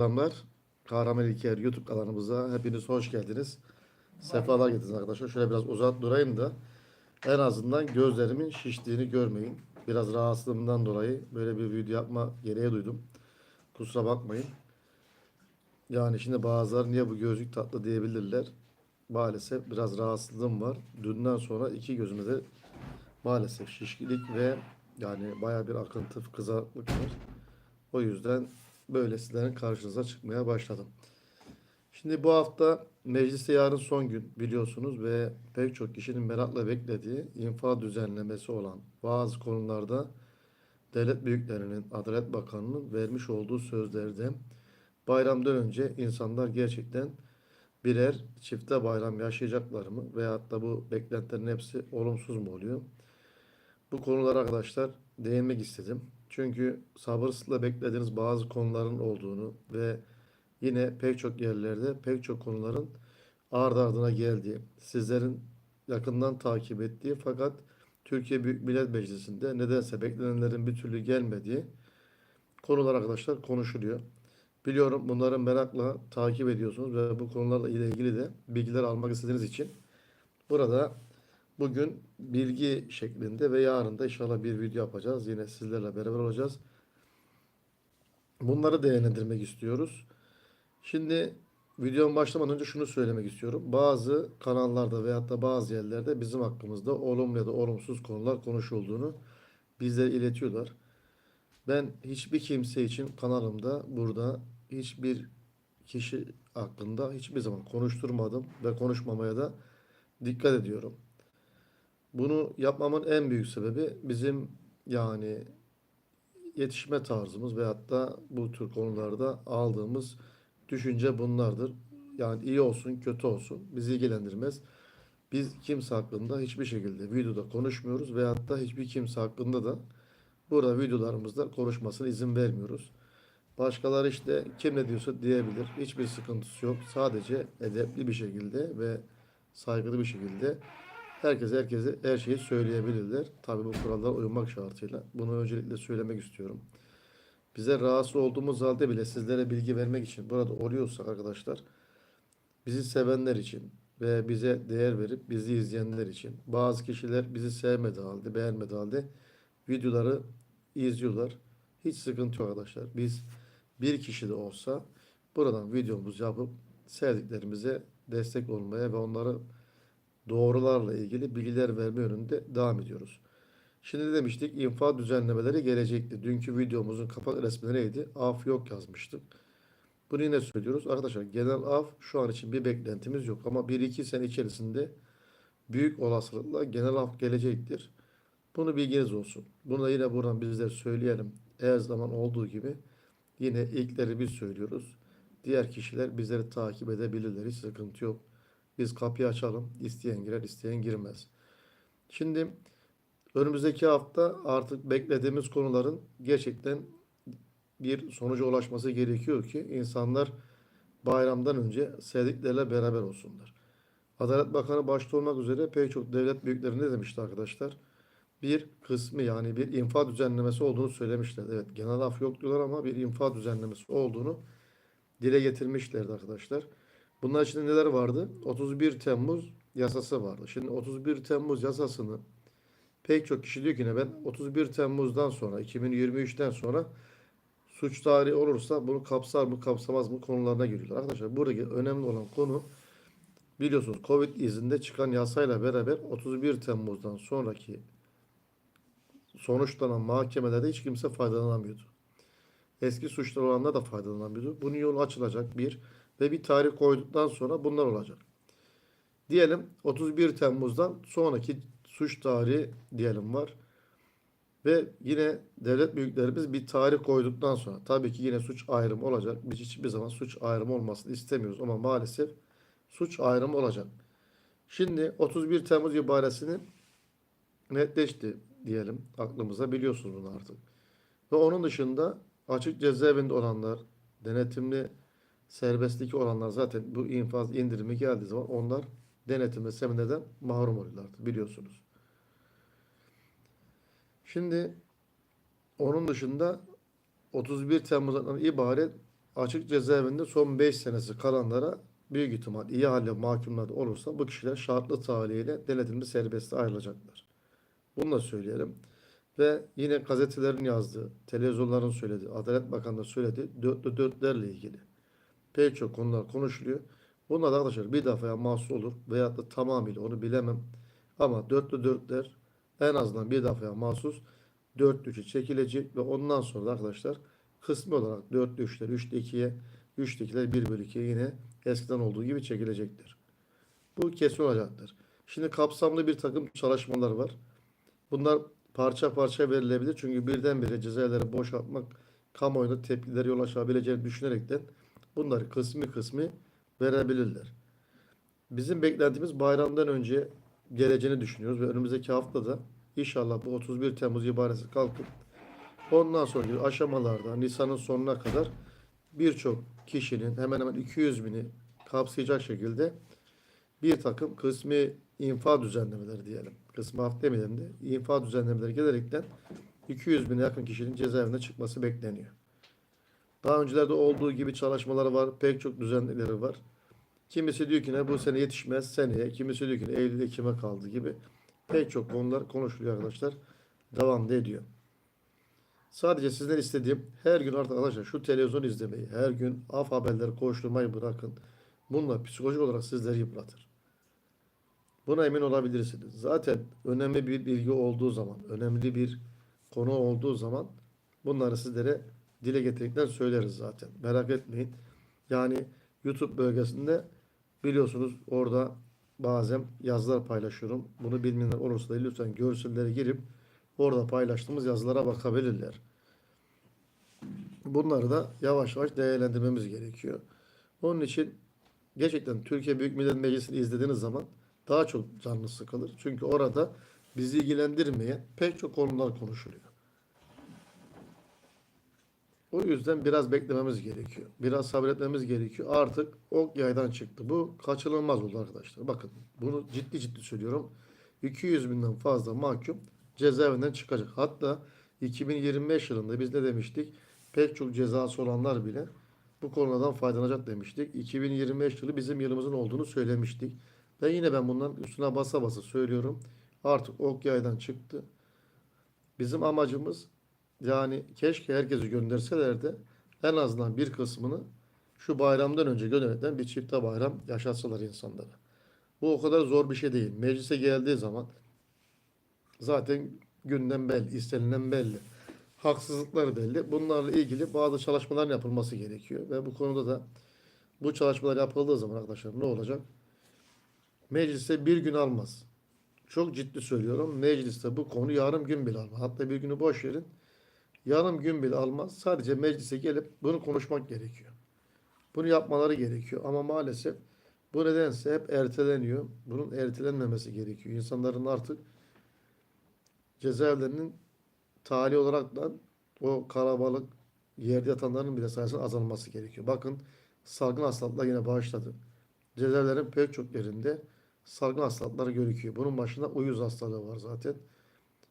Selamlar. Kahraman İlker YouTube kanalımıza hepiniz hoş geldiniz. Sefalar getirdiniz arkadaşlar. Şöyle biraz uzat durayım da en azından gözlerimin şiştiğini görmeyin. Biraz rahatsızlığımdan dolayı böyle bir video yapma gereği duydum. Kusura bakmayın. Yani şimdi bazıları niye bu gözlük tatlı diyebilirler. Maalesef biraz rahatsızlığım var. Dünden sonra iki gözümde de maalesef şişkinlik ve yani baya bir akıntı, kızarıklık var. O yüzden böyle sizlerin karşınıza çıkmaya başladım. Şimdi bu hafta mecliste yarın son gün biliyorsunuz ve pek çok kişinin merakla beklediği infaz düzenlemesi olan bazı konularda devlet büyüklerinin, Adalet Bakanı'nın vermiş olduğu sözlerde bayramdan önce insanlar gerçekten birer çifte bayram yaşayacaklar mı veyahut da bu beklentilerin hepsi olumsuz mu oluyor? Bu konulara arkadaşlar değinmek istedim. Çünkü sabırsızlıkla beklediğiniz bazı konuların olduğunu ve yine pek çok yerlerde pek çok konuların ard ardına geldiği, sizlerin yakından takip ettiği fakat Türkiye Büyük Millet Meclisi'nde nedense beklenenlerin bir türlü gelmediği konular arkadaşlar konuşuluyor. Biliyorum bunları merakla takip ediyorsunuz ve bu konularla ilgili de bilgiler almak istediğiniz için burada Bugün bilgi şeklinde ve yarın da inşallah bir video yapacağız. Yine sizlerle beraber olacağız. Bunları değerlendirmek istiyoruz. Şimdi videonun başlamadan önce şunu söylemek istiyorum. Bazı kanallarda veyahut da bazı yerlerde bizim hakkımızda olumlu ya da olumsuz konular konuşulduğunu bizlere iletiyorlar. Ben hiçbir kimse için kanalımda burada hiçbir kişi hakkında hiçbir zaman konuşturmadım ve konuşmamaya da dikkat ediyorum. Bunu yapmamın en büyük sebebi bizim yani yetişme tarzımız veyahut da bu tür konularda aldığımız düşünce bunlardır. Yani iyi olsun, kötü olsun bizi ilgilendirmez. Biz kimse hakkında hiçbir şekilde videoda konuşmuyoruz veyahut da hiçbir kimse hakkında da burada videolarımızda konuşmasına izin vermiyoruz. Başkaları işte kim ne diyorsa diyebilir. Hiçbir sıkıntısı yok. Sadece edepli bir şekilde ve saygılı bir şekilde Herkes herkese her şeyi söyleyebilirler. Tabii bu kurallara uymak şartıyla. Bunu öncelikle söylemek istiyorum. Bize rahatsız olduğumuz halde bile sizlere bilgi vermek için burada oluyorsak arkadaşlar bizi sevenler için ve bize değer verip bizi izleyenler için bazı kişiler bizi sevmedi halde, beğenmedi halde videoları izliyorlar. Hiç sıkıntı yok arkadaşlar. Biz bir kişi de olsa buradan videomuzu yapıp sevdiklerimize destek olmaya ve onları doğrularla ilgili bilgiler verme yönünde devam ediyoruz. Şimdi demiştik infaz düzenlemeleri gelecekti. Dünkü videomuzun kapak resmi neydi? Af yok yazmıştık. Bunu yine söylüyoruz. Arkadaşlar genel af şu an için bir beklentimiz yok. Ama 1-2 sene içerisinde büyük olasılıkla genel af gelecektir. Bunu bilginiz olsun. Bunu da yine buradan bizler söyleyelim. Her zaman olduğu gibi yine ilkleri biz söylüyoruz. Diğer kişiler bizleri takip edebilirler. Hiç sıkıntı yok. Biz kapıyı açalım. İsteyen girer, isteyen girmez. Şimdi önümüzdeki hafta artık beklediğimiz konuların gerçekten bir sonuca ulaşması gerekiyor ki insanlar bayramdan önce sevdikleriyle beraber olsunlar. Adalet Bakanı başta olmak üzere pek çok devlet büyükleri ne demişti arkadaşlar? Bir kısmı yani bir infaz düzenlemesi olduğunu söylemişler. Evet genel af yok diyorlar ama bir infaz düzenlemesi olduğunu dile getirmişlerdi arkadaşlar. Bunlar içinde neler vardı? 31 Temmuz yasası vardı. Şimdi 31 Temmuz yasasını pek çok kişi diyor ki ne ben 31 Temmuz'dan sonra 2023'ten sonra suç tarihi olursa bunu kapsar mı kapsamaz mı konularına giriyorlar. Arkadaşlar buradaki önemli olan konu biliyorsunuz Covid izinde çıkan yasayla beraber 31 Temmuz'dan sonraki sonuçlanan mahkemelerde hiç kimse faydalanamıyordu. Eski suçlar olanlar da faydalanamıyordu. Bunun yolu açılacak bir ve bir tarih koyduktan sonra bunlar olacak. Diyelim 31 Temmuz'dan sonraki suç tarihi diyelim var. Ve yine devlet büyüklerimiz bir tarih koyduktan sonra tabii ki yine suç ayrımı olacak. Biz hiçbir zaman suç ayrımı olmasını istemiyoruz ama maalesef suç ayrımı olacak. Şimdi 31 Temmuz ibaresini netleşti diyelim aklımıza biliyorsunuz bunu artık. Ve onun dışında açık cezaevinde olanlar, denetimli serbestlik olanlar zaten bu infaz indirimi geldiği zaman onlar denetim ve semineden mahrum oluyorlardı biliyorsunuz. Şimdi onun dışında 31 Temmuz'dan ibaret açık cezaevinde son 5 senesi kalanlara büyük ihtimal iyi halde mahkumlar olursa bu kişiler şartlı tahliyeyle denetimli serbestle ayrılacaklar. Bunu da söyleyelim. Ve yine gazetelerin yazdığı, televizyonların söylediği, Adalet Bakanı'nın söylediği dörtlü dörtlerle ilgili pek çok konular konuşuluyor. Bunlar da arkadaşlar bir defaya mahsus olur veyahut da tamamıyla onu bilemem. Ama dörtlü dörtler en azından bir defaya mahsus dörtlü üçü çekilecek ve ondan sonra da arkadaşlar kısmi olarak dörtlü üçler, üçlü ikiye, üçlü ikiler bir bölü ikiye yine eskiden olduğu gibi çekilecektir. Bu kesin olacaktır. Şimdi kapsamlı bir takım çalışmalar var. Bunlar parça parça verilebilir. Çünkü birdenbire cezaevleri boşaltmak kamuoyunda tepkileri yol açabileceğini düşünerekten bunları kısmi kısmi verebilirler. Bizim beklentimiz bayramdan önce geleceğini düşünüyoruz ve önümüzdeki haftada inşallah bu 31 Temmuz ibaresi kalkıp ondan sonraki aşamalarda Nisan'ın sonuna kadar birçok kişinin hemen hemen 200 bini kapsayacak şekilde bir takım kısmi infa düzenlemeleri diyelim. Kısmı af demeyelim de infa düzenlemeleri gelerekten 200 bine yakın kişinin cezaevine çıkması bekleniyor. Daha öncelerde olduğu gibi çalışmalar var. Pek çok düzenlemeleri var. Kimisi diyor ki ne bu sene yetişmez seneye. Kimisi diyor ki Eylül Ekim'e kaldı gibi. Pek çok konular konuşuluyor arkadaşlar. Devam da ediyor. Sadece sizden istediğim her gün artık arkadaşlar şu televizyon izlemeyi, her gün af haberleri koşturmayı bırakın. Bunlar psikolojik olarak sizleri yıpratır. Buna emin olabilirsiniz. Zaten önemli bir bilgi olduğu zaman, önemli bir konu olduğu zaman bunları sizlere dile getirdikten söyleriz zaten. Merak etmeyin. Yani YouTube bölgesinde biliyorsunuz orada bazen yazılar paylaşıyorum. Bunu bilmeyenler olursa da lütfen görsellere girip orada paylaştığımız yazılara bakabilirler. Bunları da yavaş yavaş değerlendirmemiz gerekiyor. Onun için gerçekten Türkiye Büyük Millet Meclisi'ni izlediğiniz zaman daha çok canınız sıkılır. Çünkü orada bizi ilgilendirmeyen pek çok konular konuşuluyor. O yüzden biraz beklememiz gerekiyor. Biraz sabretmemiz gerekiyor. Artık ok yaydan çıktı. Bu kaçınılmaz oldu arkadaşlar. Bakın bunu ciddi ciddi söylüyorum. 200 binden fazla mahkum cezaevinden çıkacak. Hatta 2025 yılında biz ne demiştik? Pek çok cezası olanlar bile bu konudan faydalanacak demiştik. 2025 yılı bizim yılımızın olduğunu söylemiştik. Ve yine ben bundan üstüne basa basa söylüyorum. Artık ok yaydan çıktı. Bizim amacımız yani keşke herkesi gönderseler de en azından bir kısmını şu bayramdan önce gönderekten bir çifte bayram yaşatsalar insanlara. Bu o kadar zor bir şey değil. Meclise geldiği zaman zaten gündem belli, istenilen belli. Haksızlıklar belli. Bunlarla ilgili bazı çalışmalar yapılması gerekiyor. Ve bu konuda da bu çalışmalar yapıldığı zaman arkadaşlar ne olacak? Mecliste bir gün almaz. Çok ciddi söylüyorum. Mecliste bu konu yarım gün bile almaz. Hatta bir günü boş verin. Yarım gün bile almaz. Sadece meclise gelip bunu konuşmak gerekiyor. Bunu yapmaları gerekiyor. Ama maalesef bu nedense hep erteleniyor. Bunun ertelenmemesi gerekiyor. İnsanların artık cezaevlerinin tali olarak da o kalabalık yerde yatanların bile sayısının azalması gerekiyor. Bakın salgın hastalıklar yine başladı. Cezaevlerin pek çok yerinde salgın hastalıkları görüküyor. Bunun başında uyuz hastalığı var zaten.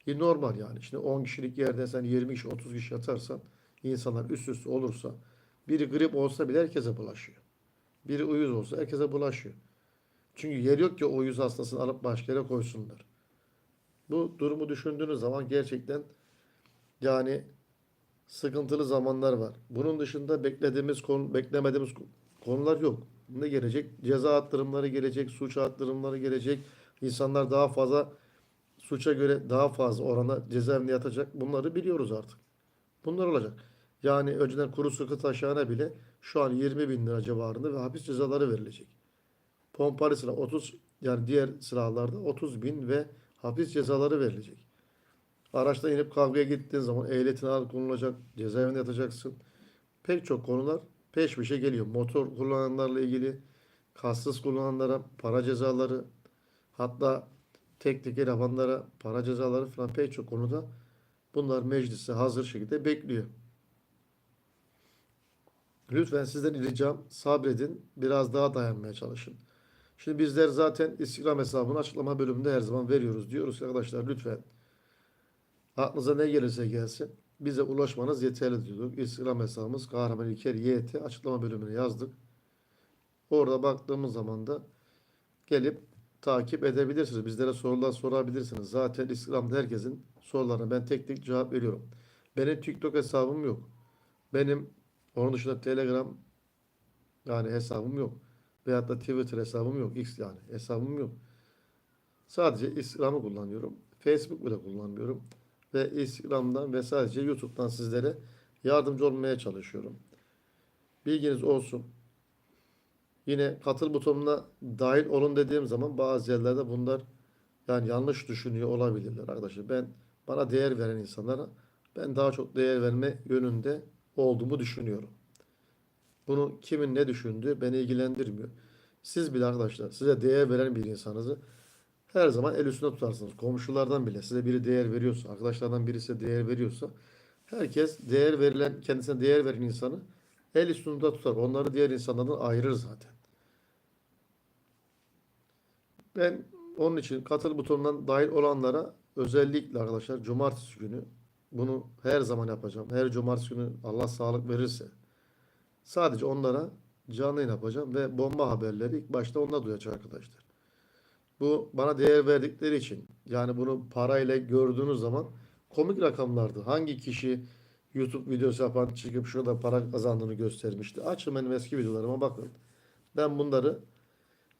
E normal yani. Şimdi 10 kişilik yerde sen 20 kişi 30 kişi yatarsan insanlar üst üste olursa biri grip olsa bile herkese bulaşıyor. Biri uyuz olsa herkese bulaşıyor. Çünkü yer yok ki o uyuz hastasını alıp başka yere koysunlar. Bu durumu düşündüğünüz zaman gerçekten yani sıkıntılı zamanlar var. Bunun dışında beklediğimiz konu, beklemediğimiz konular yok. Ne gelecek? Ceza arttırımları gelecek, suç arttırımları gelecek. İnsanlar daha fazla suça göre daha fazla oranda cezaevinde yatacak. Bunları biliyoruz artık. Bunlar olacak. Yani önceden kuru sıkı taşıyana bile şu an 20 bin lira civarında ve hapis cezaları verilecek. Pompalı silah 30 yani diğer silahlarda 30 bin ve hapis cezaları verilecek. Araçta inip kavgaya gittiğin zaman ehliyetine al konulacak, cezaevinde yatacaksın. Pek çok konular peş peşe geliyor. Motor kullananlarla ilgili, kassız kullananlara para cezaları, hatta tek teker yapanlara para cezaları falan pek çok konuda bunlar mecliste hazır şekilde bekliyor. Lütfen sizden ricam sabredin. Biraz daha dayanmaya çalışın. Şimdi bizler zaten İstiklal hesabını açıklama bölümünde her zaman veriyoruz. Diyoruz ki arkadaşlar lütfen aklınıza ne gelirse gelsin. bize ulaşmanız yeterli diyorduk. Instagram hesabımız Kahraman İlker YT açıklama bölümüne yazdık. Orada baktığımız zaman da gelip takip edebilirsiniz. Bizlere sorular sorabilirsiniz. Zaten Instagram'da herkesin sorularına ben tek tek cevap veriyorum. Benim TikTok hesabım yok. Benim onun dışında Telegram yani hesabım yok. Veyahut da Twitter hesabım yok. X yani hesabım yok. Sadece Instagram'ı kullanıyorum. Facebook bile kullanmıyorum. Ve Instagram'dan ve sadece YouTube'dan sizlere yardımcı olmaya çalışıyorum. Bilginiz olsun. Yine katıl butonuna dahil olun dediğim zaman bazı yerlerde bunlar yani yanlış düşünüyor olabilirler arkadaşlar. Ben bana değer veren insanlara ben daha çok değer verme yönünde olduğumu düşünüyorum. Bunu kimin ne düşündüğü beni ilgilendirmiyor. Siz bile arkadaşlar size değer veren bir insanınızı her zaman el üstünde tutarsınız. Komşulardan bile size biri değer veriyorsa, arkadaşlardan birisi değer veriyorsa herkes değer verilen, kendisine değer veren insanı el üstünde tutar. Onları diğer insanlardan ayırır zaten. Ben onun için katıl butonundan dahil olanlara özellikle arkadaşlar cumartesi günü bunu her zaman yapacağım. Her cumartesi günü Allah sağlık verirse sadece onlara canlı yapacağım ve bomba haberleri ilk başta onlar duyacak arkadaşlar. Bu bana değer verdikleri için yani bunu parayla gördüğünüz zaman komik rakamlardı. Hangi kişi YouTube videosu yapan çıkıp şurada para kazandığını göstermişti. Açın benim eski videolarıma bakın. Ben bunları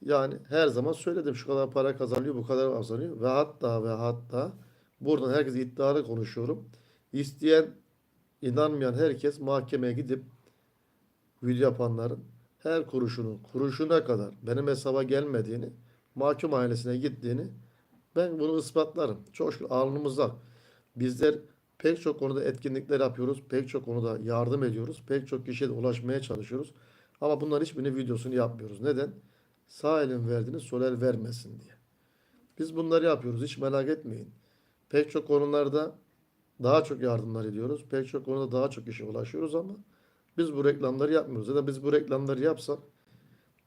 yani her zaman söyledim şu kadar para kazanıyor, bu kadar kazanıyor ve hatta ve hatta buradan herkes iddialı konuşuyorum. İsteyen, inanmayan herkes mahkemeye gidip video yapanların her kuruşunun kuruşuna kadar benim hesaba gelmediğini, mahkum ailesine gittiğini ben bunu ispatlarım. Çok şükür alnımızda. Bizler pek çok konuda etkinlikler yapıyoruz. Pek çok konuda yardım ediyoruz. Pek çok kişiye de ulaşmaya çalışıyoruz. Ama bunların hiçbirinin videosunu yapmıyoruz. Neden? Sağ elin verdiğini sol el vermesin diye. Biz bunları yapıyoruz. Hiç merak etmeyin. Pek çok konularda daha çok yardımlar ediyoruz. Pek çok konuda daha çok işe ulaşıyoruz ama biz bu reklamları yapmıyoruz. Ya da biz bu reklamları yapsak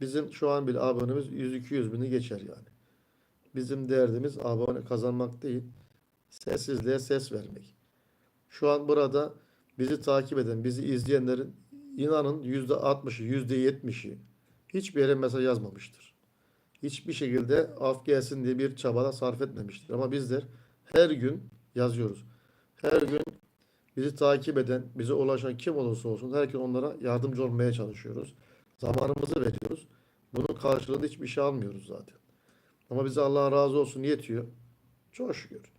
bizim şu an bile abonemiz 100-200 bini geçer yani. Bizim derdimiz abone kazanmak değil, sessizliğe ses vermek. Şu an burada bizi takip eden, bizi izleyenlerin inanın %60'ı, %70'i hiçbir yere mesaj yazmamıştır. Hiçbir şekilde af gelsin diye bir çabada sarf etmemiştir. Ama bizler her gün yazıyoruz. Her gün bizi takip eden, bize ulaşan kim olursa olsun herkes onlara yardımcı olmaya çalışıyoruz. Zamanımızı veriyoruz. Bunun karşılığında hiçbir şey almıyoruz zaten. Ama bize Allah razı olsun yetiyor. Çok şükür.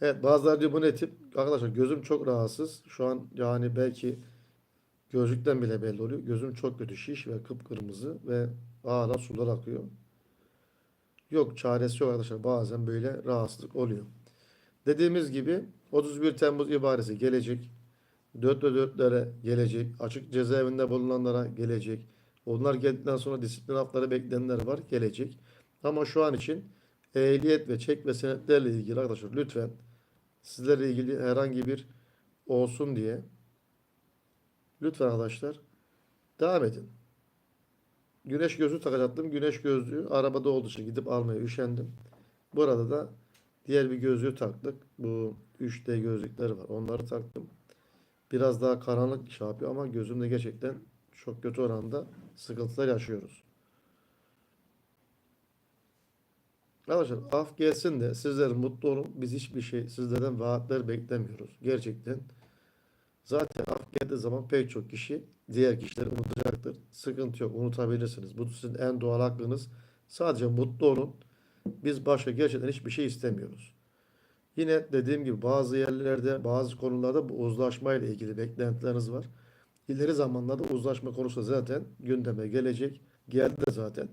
Evet bazıları diyor bu ne tip? Arkadaşlar gözüm çok rahatsız. Şu an yani belki gözlükten bile belli oluyor. Gözüm çok kötü şiş ve kıpkırmızı ve ağla sular akıyor. Yok çaresi yok arkadaşlar. Bazen böyle rahatsızlık oluyor. Dediğimiz gibi 31 Temmuz ibaresi gelecek. Dörtte dörtlere gelecek. Açık cezaevinde bulunanlara gelecek. Onlar geldikten sonra disiplin hafları bekleyenler var. Gelecek. Ama şu an için ehliyet ve çek ve senetlerle ilgili arkadaşlar lütfen sizlerle ilgili herhangi bir olsun diye lütfen arkadaşlar devam edin. Güneş gözlüğü takacaktım. Güneş gözlüğü arabada olduğu için gidip almaya üşendim. Burada da diğer bir gözlüğü taktık. Bu 3D gözlükler var. Onları taktım. Biraz daha karanlık şey yapıyor ama gözümde gerçekten çok kötü oranda sıkıntılar yaşıyoruz. Arkadaşlar af gelsin de sizler mutlu olun. Biz hiçbir şey sizlerden vaatler beklemiyoruz. Gerçekten. Zaten af geldiği zaman pek çok kişi diğer kişileri unutacaktır. Sıkıntı yok. Unutabilirsiniz. Bu sizin en doğal hakkınız. Sadece mutlu olun. Biz başka gerçekten hiçbir şey istemiyoruz. Yine dediğim gibi bazı yerlerde, bazı konularda bu uzlaşma ile ilgili beklentileriniz var. İleri zamanlarda uzlaşma konusu zaten gündeme gelecek. Geldi de zaten.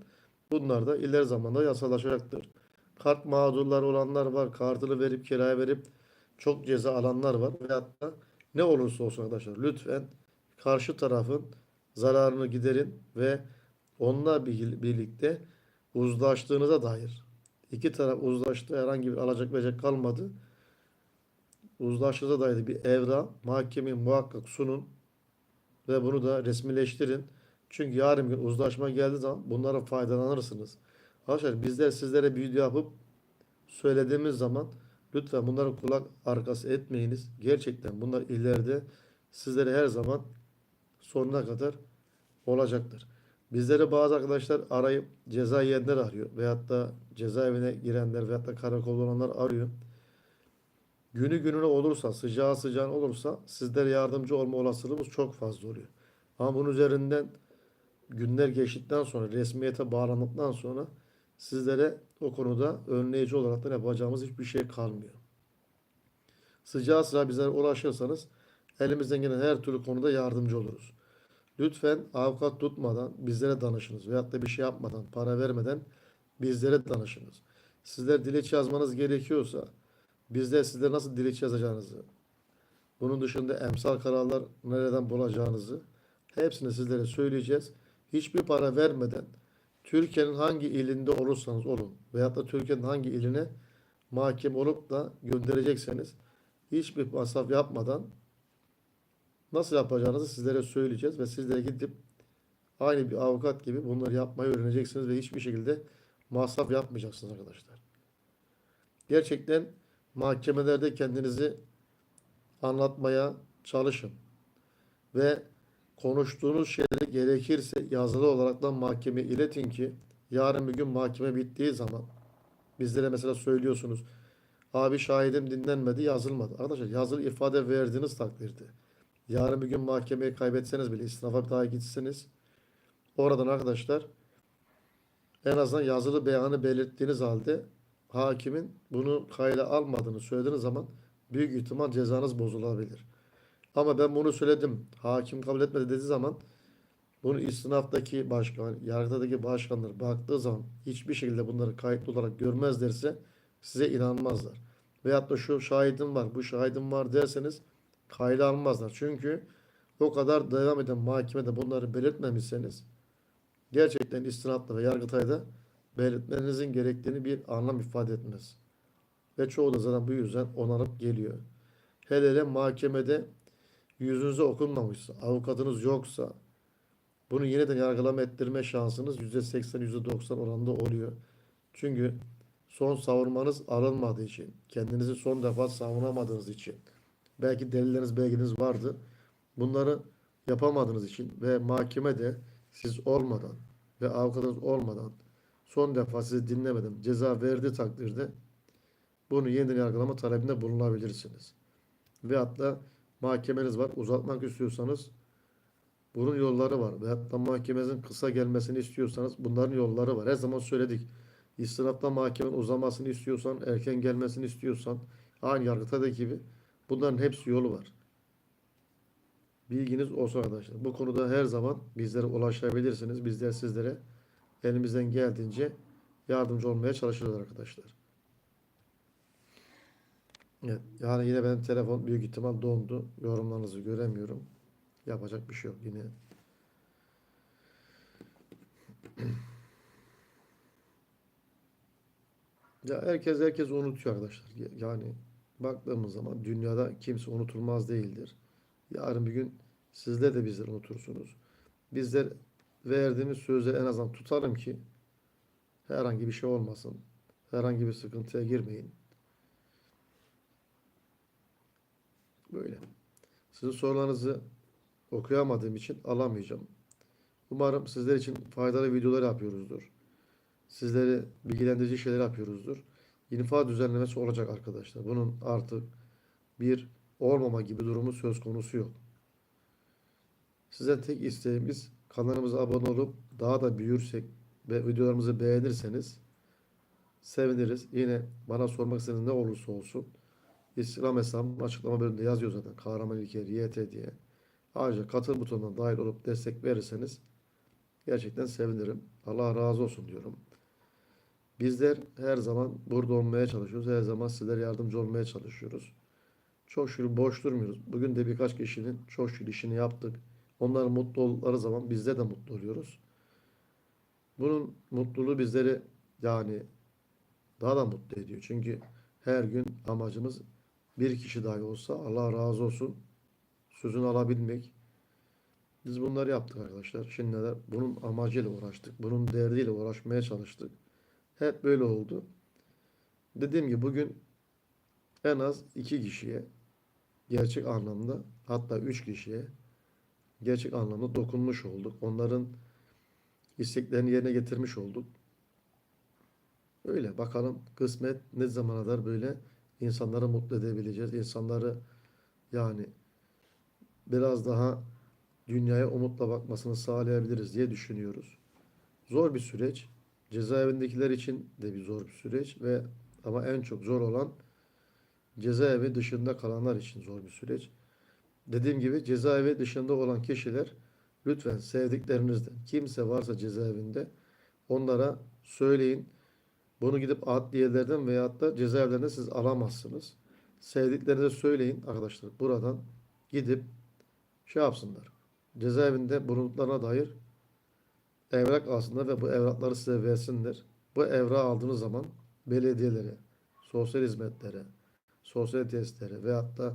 Bunlar da ileri zamanda yasalaşacaktır. Kart mağdurları olanlar var. Kartını verip kiraya verip çok ceza alanlar var. Veyahut da ne olursa olsun arkadaşlar lütfen karşı tarafın zararını giderin ve onunla bir- birlikte uzlaştığınıza dair iki taraf uzlaştı herhangi bir alacak verecek kalmadı. Uzlaştığınıza dair bir evra mahkemeye muhakkak sunun ve bunu da resmileştirin. Çünkü yarın gün uzlaşma geldiği zaman bunlara faydalanırsınız. Arkadaşlar bizler sizlere bir video yapıp söylediğimiz zaman Lütfen bunları kulak arkası etmeyiniz. Gerçekten bunlar ileride sizlere her zaman sonuna kadar olacaktır. Bizleri bazı arkadaşlar arayıp ceza yiyenler arıyor. Veyahut da cezaevine girenler veyahut da karakolda olanlar arıyor. Günü gününe olursa, sıcağı sıcağına olursa sizlere yardımcı olma olasılığımız çok fazla oluyor. Ama bunun üzerinden günler geçtikten sonra, resmiyete bağlandıktan sonra sizlere o konuda önleyici olarak da yapacağımız hiçbir şey kalmıyor. Sıcağı sıra bizlere ulaşırsanız elimizden gelen her türlü konuda yardımcı oluruz. Lütfen avukat tutmadan bizlere danışınız veyahut da bir şey yapmadan, para vermeden bizlere danışınız. Sizler dilekçe yazmanız gerekiyorsa bizler sizlere nasıl dilekçe yazacağınızı, bunun dışında emsal kararlar nereden bulacağınızı hepsini sizlere söyleyeceğiz. Hiçbir para vermeden Türkiye'nin hangi ilinde olursanız olun veyahut da Türkiye'nin hangi iline mahkum olup da gönderecekseniz hiçbir masraf yapmadan nasıl yapacağınızı sizlere söyleyeceğiz ve sizlere gidip aynı bir avukat gibi bunları yapmayı öğreneceksiniz ve hiçbir şekilde masraf yapmayacaksınız arkadaşlar. Gerçekten mahkemelerde kendinizi anlatmaya çalışın ve konuştuğunuz şeyleri gerekirse yazılı olarak da mahkemeye iletin ki yarın bir gün mahkeme bittiği zaman bizlere mesela söylüyorsunuz abi şahidim dinlenmedi yazılmadı. Arkadaşlar yazılı ifade verdiğiniz takdirde yarın bir gün mahkemeyi kaybetseniz bile istinafa daha gitseniz oradan arkadaşlar en azından yazılı beyanı belirttiğiniz halde hakimin bunu kayda almadığını söylediğiniz zaman büyük ihtimal cezanız bozulabilir. Ama ben bunu söyledim. Hakim kabul etmedi dediği zaman bunu istinaftaki başkan, yargıdaki başkanlar baktığı zaman hiçbir şekilde bunları kayıtlı olarak görmezlerse size inanmazlar. Veyahut da şu şahidim var, bu şahidim var derseniz kayda almazlar. Çünkü o kadar devam eden mahkemede bunları belirtmemişseniz gerçekten istinafta ve yargıtayda belirtmenizin gerektiğini bir anlam ifade etmez. Ve çoğu da zaten bu yüzden onarıp geliyor. Hele hele mahkemede yüzünüze okunmamışsa, avukatınız yoksa bunu yeniden yargılama ettirme şansınız %80, %90 oranında oluyor. Çünkü son savunmanız alınmadığı için, kendinizi son defa savunamadığınız için, belki delilleriniz, belgeniz vardı. Bunları yapamadığınız için ve mahkemede siz olmadan ve avukatınız olmadan son defa sizi dinlemeden ceza verdiği takdirde bunu yeniden yargılama talebinde bulunabilirsiniz. Ve hatta mahkemeniz var. Uzatmak istiyorsanız bunun yolları var. Ve hatta mahkemenizin kısa gelmesini istiyorsanız bunların yolları var. Her zaman söyledik. İstinafta mahkemenin uzamasını istiyorsan, erken gelmesini istiyorsan, aynı yargıtadaki gibi bunların hepsi yolu var. Bilginiz olsun arkadaşlar. Bu konuda her zaman bizlere ulaşabilirsiniz. Bizler sizlere elimizden geldiğince yardımcı olmaya çalışırız arkadaşlar. Evet, yani yine benim telefon büyük ihtimal dondu. Yorumlarınızı göremiyorum. Yapacak bir şey yok yine. Ya herkes herkes unutuyor arkadaşlar. Yani baktığımız zaman dünyada kimse unutulmaz değildir. Yarın bir gün sizler de bizleri unutursunuz. Bizler verdiğimiz sözleri en azından tutalım ki herhangi bir şey olmasın. Herhangi bir sıkıntıya girmeyin. Böyle. Sizin sorularınızı okuyamadığım için alamayacağım. Umarım sizler için faydalı videolar yapıyoruzdur. Sizleri bilgilendirici şeyler yapıyoruzdur. İnfa düzenlemesi olacak arkadaşlar. Bunun artık bir olmama gibi durumu söz konusu yok. Sizden tek isteğimiz kanalımıza abone olup daha da büyürsek ve videolarımızı beğenirseniz seviniriz. Yine bana sormak istediğiniz ne olursa olsun Instagram hesabım açıklama bölümünde yazıyor zaten. Kahraman İlker YT diye. Ayrıca katıl butonuna dahil olup destek verirseniz gerçekten sevinirim. Allah razı olsun diyorum. Bizler her zaman burada olmaya çalışıyoruz. Her zaman sizlere yardımcı olmaya çalışıyoruz. Çok şükür boş durmuyoruz. Bugün de birkaç kişinin çok şükür işini yaptık. Onların mutlu oldukları zaman bizler de mutlu oluyoruz. Bunun mutluluğu bizleri yani daha da mutlu ediyor. Çünkü her gün amacımız bir kişi dahi olsa Allah razı olsun sözünü alabilmek. Biz bunları yaptık arkadaşlar. Şimdi de bunun amacıyla uğraştık. Bunun derdiyle uğraşmaya çalıştık. Hep böyle oldu. Dediğim gibi bugün en az iki kişiye gerçek anlamda hatta üç kişiye gerçek anlamda dokunmuş olduk. Onların isteklerini yerine getirmiş olduk. Öyle bakalım kısmet ne zamana kadar böyle insanları mutlu edebileceğiz. İnsanları yani biraz daha dünyaya umutla bakmasını sağlayabiliriz diye düşünüyoruz. Zor bir süreç. Cezaevindekiler için de bir zor bir süreç ve ama en çok zor olan cezaevi dışında kalanlar için zor bir süreç. Dediğim gibi cezaevi dışında olan kişiler lütfen sevdiklerinizden kimse varsa cezaevinde onlara söyleyin. Bunu gidip adliyelerden veyahut da cezaevlerinden siz alamazsınız. Sevdiklerinize söyleyin arkadaşlar buradan gidip şey yapsınlar. Cezaevinde bulunduklarına dair evrak alsınlar ve bu evrakları size versinler. Bu evrağı aldığınız zaman belediyelere, sosyal hizmetlere, sosyal tesislere veyahut da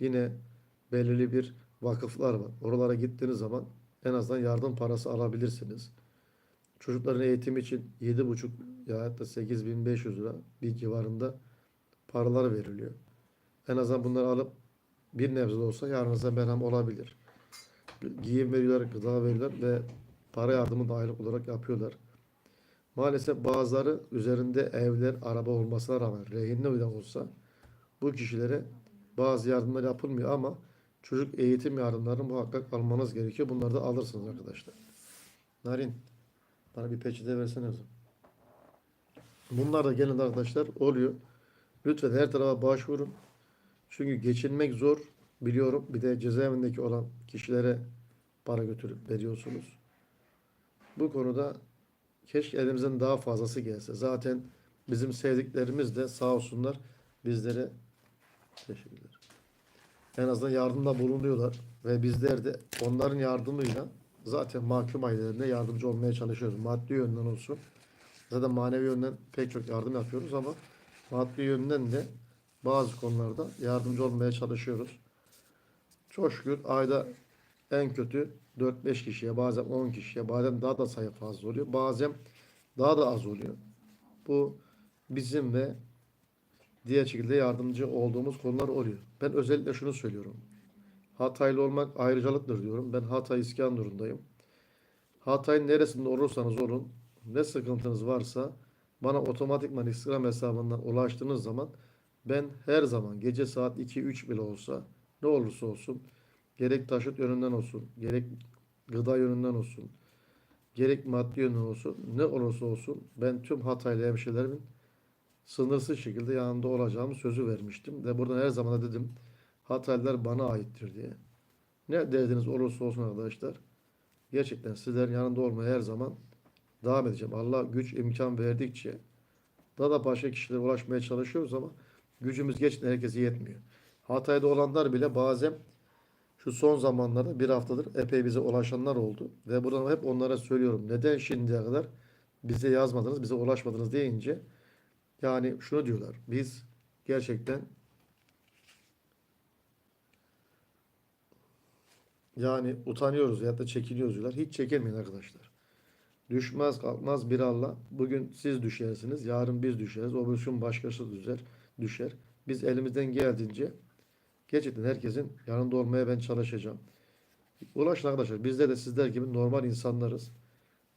yine belirli bir vakıflar var. Oralara gittiğiniz zaman en azından yardım parası alabilirsiniz. Çocukların eğitimi için 7,5 ya da 8500 lira bir civarında paralar veriliyor. En azından bunları alıp bir nebze de olsa yarınıza merhem olabilir. Giyim veriyorlar, gıda veriyorlar ve para yardımı da aylık olarak yapıyorlar. Maalesef bazıları üzerinde evler, araba olmasına rağmen rehinli bile olsa bu kişilere bazı yardımlar yapılmıyor ama çocuk eğitim yardımlarını muhakkak almanız gerekiyor. Bunları da alırsınız arkadaşlar. Narin, bana bir peçete versene kızım. Bunlar da genel arkadaşlar oluyor. Lütfen her tarafa başvurun. Çünkü geçinmek zor biliyorum. Bir de cezaevindeki olan kişilere para götürüp veriyorsunuz. Bu konuda keşke elimizden daha fazlası gelse. Zaten bizim sevdiklerimiz de sağ olsunlar bizlere teşekkürler. En azından yardımda bulunuyorlar ve bizler de onların yardımıyla zaten mahkum ailelerine yardımcı olmaya çalışıyoruz. Maddi yönden olsun. Zaten manevi yönden pek çok yardım yapıyoruz ama maddi yönden de bazı konularda yardımcı olmaya çalışıyoruz. Çok şükür ayda en kötü 4-5 kişiye bazen 10 kişiye bazen daha da sayı fazla oluyor. Bazen daha da az oluyor. Bu bizim ve diğer şekilde yardımcı olduğumuz konular oluyor. Ben özellikle şunu söylüyorum. Hataylı olmak ayrıcalıktır diyorum. Ben Hatay İskenderun'dayım. Hatay'ın neresinde olursanız olun ne sıkıntınız varsa bana otomatikman Instagram hesabından ulaştığınız zaman ben her zaman gece saat 2-3 bile olsa ne olursa olsun gerek taşıt yönünden olsun gerek gıda yönünden olsun gerek maddi yönünden olsun ne olursa olsun ben tüm Hataylı hemşehrilerimin sınırsız şekilde yanında olacağımı sözü vermiştim. Ve buradan her zaman da dedim Hataylılar bana aittir diye. Ne derdiniz olursa olsun arkadaşlar. Gerçekten sizlerin yanında olmaya her zaman devam edeceğim. Allah güç imkan verdikçe daha da başka kişilere ulaşmaya çalışıyoruz ama gücümüz gerçekten herkese yetmiyor. Hatay'da olanlar bile bazen şu son zamanlarda bir haftadır epey bize ulaşanlar oldu. Ve buradan hep onlara söylüyorum. Neden şimdiye kadar bize yazmadınız, bize ulaşmadınız deyince yani şunu diyorlar. Biz gerçekten yani utanıyoruz ya da çekiniyoruz diyorlar. Hiç çekinmeyin arkadaşlar. Düşmez kalkmaz bir Allah. Bugün siz düşersiniz. Yarın biz düşeriz. O gün başkası düşer. düşer. Biz elimizden geldiğince gerçekten herkesin yanında olmaya ben çalışacağım. Ulaşın arkadaşlar. Bizler de sizler gibi normal insanlarız.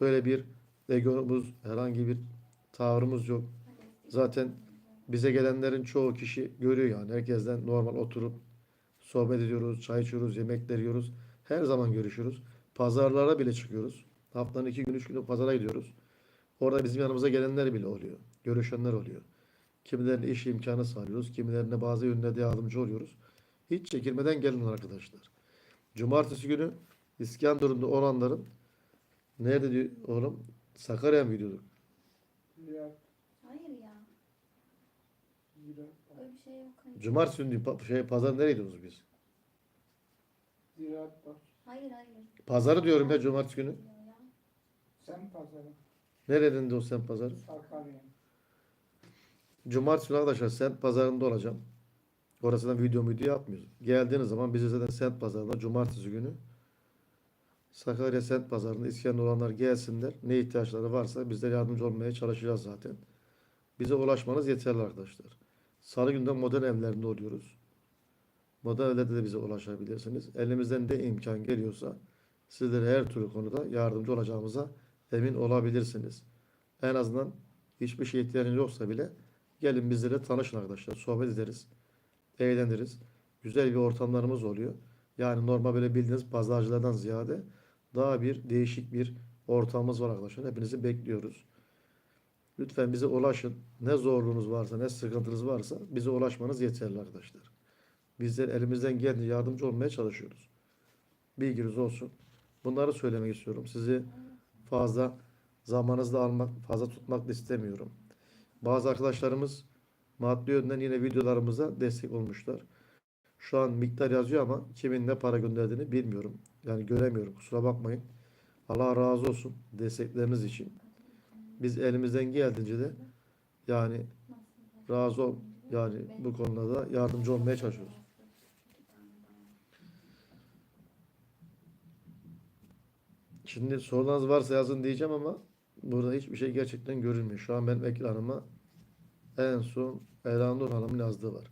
Böyle bir egomuz, herhangi bir tavrımız yok. Zaten bize gelenlerin çoğu kişi görüyor yani. Herkesten normal oturup sohbet ediyoruz, çay içiyoruz, yemekler yiyoruz. Her zaman görüşürüz. Pazarlara bile çıkıyoruz. Haftanın iki gün, üç günü pazara gidiyoruz. Orada bizim yanımıza gelenler bile oluyor. Görüşenler oluyor. Kimilerine iş imkanı sağlıyoruz. Kimilerine bazı yönlerde yardımcı oluyoruz. Hiç çekilmeden gelin arkadaşlar. Cumartesi günü İskenderun'da olanların nerede diyor oğlum? Sakarya'ya mı gidiyorduk? Hayır ya. Öyle bir şey yok. Hayır. Cumartesi günü pa- şey, pazar nereye gidiyoruz biz? ziraat. Hayır hayır. Pazarı diyorum ya cumartesi günü. Ya. Sen pazarı, Nereden de o sen pazarı? Sakarya. Cumartesi günü arkadaşlar sent pazarında olacağım. Orasından video video yapmıyoruz. Geldiğiniz zaman bize zaten sent pazarında cumartesi günü Sakarya sent pazarında İskender olanlar gelsinler. Ne ihtiyaçları varsa bizler yardımcı olmaya çalışacağız zaten. Bize ulaşmanız yeterli arkadaşlar. Salı günde modern evlerinde oluyoruz. Modern evlerde de bize ulaşabilirsiniz. Elimizden ne imkan geliyorsa sizlere her türlü konuda yardımcı olacağımıza emin olabilirsiniz. En azından hiçbir şey ihtiyacınız yoksa bile gelin bizlere tanışın arkadaşlar. Sohbet ederiz. Eğleniriz. Güzel bir ortamlarımız oluyor. Yani normal böyle bildiğiniz pazarcılardan ziyade daha bir değişik bir ortamımız var arkadaşlar. Hepinizi bekliyoruz. Lütfen bize ulaşın. Ne zorluğunuz varsa, ne sıkıntınız varsa bize ulaşmanız yeterli arkadaşlar. Bizler elimizden geldiğince yardımcı olmaya çalışıyoruz. Bilginiz olsun. Bunları söylemek istiyorum. Sizi fazla zamanınızda almak, fazla tutmak da istemiyorum. Bazı arkadaşlarımız maddi yönden yine videolarımıza destek olmuşlar. Şu an miktar yazıyor ama kimin ne para gönderdiğini bilmiyorum. Yani göremiyorum. Kusura bakmayın. Allah razı olsun destekleriniz için. Biz elimizden geldiğince de yani razı ol yani bu konuda da yardımcı olmaya çalışıyoruz. Şimdi sorularınız varsa yazın diyeceğim ama burada hiçbir şey gerçekten görünmüyor. Şu an benim ekranıma en son Elanur Hanım'ın yazdığı var.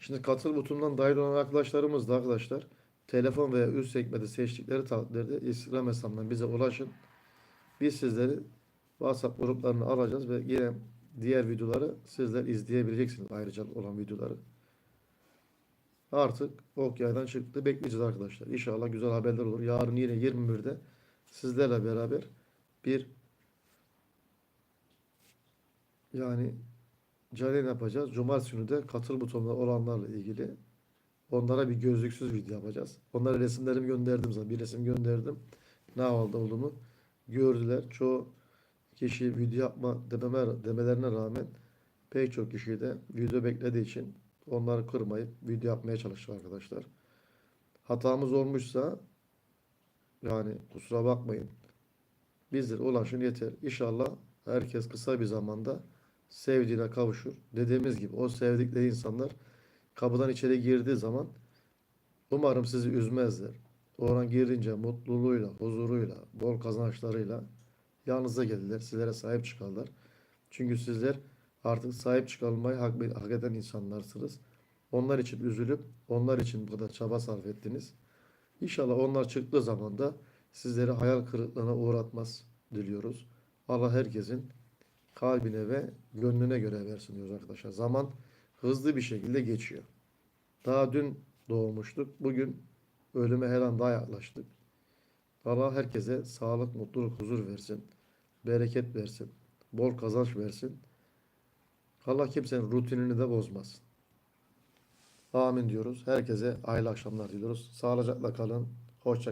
Şimdi katıl butonundan dahil olan arkadaşlarımız da arkadaşlar telefon veya üst sekmede seçtikleri takdirde Instagram hesabından bize ulaşın. Biz sizleri WhatsApp gruplarını alacağız ve yine diğer videoları sizler izleyebileceksiniz ayrıca olan videoları. Artık ok yaydan çıktı. Bekleyeceğiz arkadaşlar. İnşallah güzel haberler olur. Yarın yine 21'de sizlerle beraber bir yani canlı yapacağız. Cumartesi günü de katıl butonunda olanlarla ilgili onlara bir gözlüksüz video yapacağız. Onlara resimlerimi gönderdim zaten. Bir resim gönderdim. Ne oldu olduğumu gördüler. Çoğu kişi video yapma dememe, demelerine rağmen pek çok kişi de video beklediği için onları kırmayıp video yapmaya çalıştık arkadaşlar. Hatamız olmuşsa yani kusura bakmayın. Bizlere ulaşın yeter. İnşallah herkes kısa bir zamanda sevdiğine kavuşur. Dediğimiz gibi o sevdikleri insanlar kapıdan içeri girdiği zaman umarım sizi üzmezler. Oradan girince mutluluğuyla, huzuruyla, bol kazançlarıyla yanınıza gelirler. Sizlere sahip çıkarlar. Çünkü sizler artık sahip çıkarılmayı hak, hak eden insanlarsınız. Onlar için üzülüp onlar için bu kadar çaba sarf ettiniz. İnşallah onlar çıktığı zaman da sizleri hayal kırıklığına uğratmaz diliyoruz. Allah herkesin kalbine ve gönlüne göre versin diyoruz arkadaşlar. Zaman hızlı bir şekilde geçiyor. Daha dün doğmuştuk. Bugün ölüme her an daha yaklaştık. Allah herkese sağlık, mutluluk, huzur versin. Bereket versin. Bol kazanç versin. Allah kimsenin rutinini de bozmasın. Amin diyoruz. Herkese hayırlı akşamlar diliyoruz. Sağlıcakla kalın. Hoşça